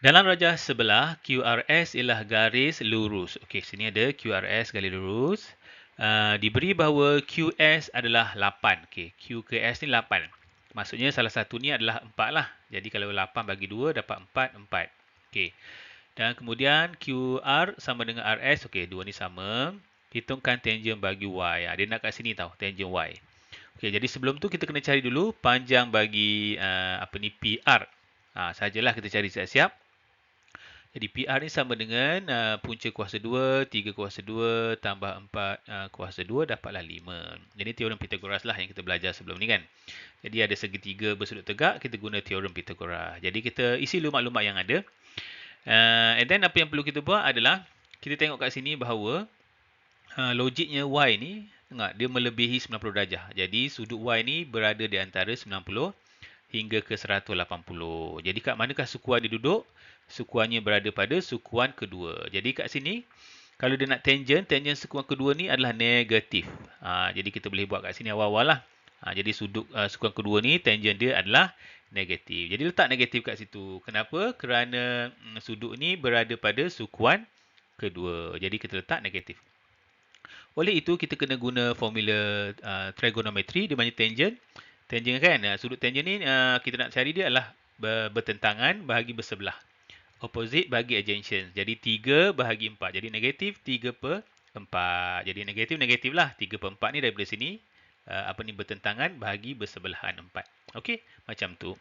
Dalam rajah sebelah, QRS ialah garis lurus. Okey, sini ada QRS garis lurus. Uh, diberi bahawa QS adalah 8. Okey, Q ke S ni 8. Maksudnya salah satu ni adalah 4 lah. Jadi kalau 8 bagi 2 dapat 4, 4. Okey. Dan kemudian QR sama dengan RS. Okey, dua ni sama. Hitungkan tangent bagi Y. Ha, dia nak kat sini tau, tangent Y. Okey, jadi sebelum tu kita kena cari dulu panjang bagi uh, apa ni PR. Ha, sajalah kita cari siap-siap. Jadi PR ni sama dengan uh, punca kuasa 2, 3 kuasa 2 tambah 4 uh, kuasa 2 dapatlah 5. Jadi teorem Pythagoras lah yang kita belajar sebelum ni kan. Jadi ada segitiga bersudut tegak, kita guna teorem Pythagoras. Jadi kita isi lumak-lumak yang ada. Uh, and then apa yang perlu kita buat adalah kita tengok kat sini bahawa uh, logiknya Y ni tengok dia melebihi 90 darjah. Jadi sudut Y ni berada di antara 90 hingga ke 180. Jadi kat manakah sukuan dia duduk? sukuannya berada pada sukuan kedua. Jadi kat sini, kalau dia nak tangent, tangent sukuan kedua ni adalah negatif. Ha, jadi kita boleh buat kat sini awal-awal lah. Ha, jadi sudut uh, sukuan kedua ni, tangent dia adalah negatif. Jadi letak negatif kat situ. Kenapa? Kerana um, sudut ni berada pada sukuan kedua. Jadi kita letak negatif. Oleh itu, kita kena guna formula uh, trigonometri di mana tangent. Tangent kan, uh, sudut tangent ni uh, kita nak cari dia adalah bertentangan bahagi bersebelah opposite bagi adjacent. Jadi 3 bahagi 4. Jadi negatif 3 per 4. Jadi negatif negatif lah. 3 per 4 ni daripada sini. Uh, apa ni bertentangan bahagi bersebelahan 4. Okey, macam tu.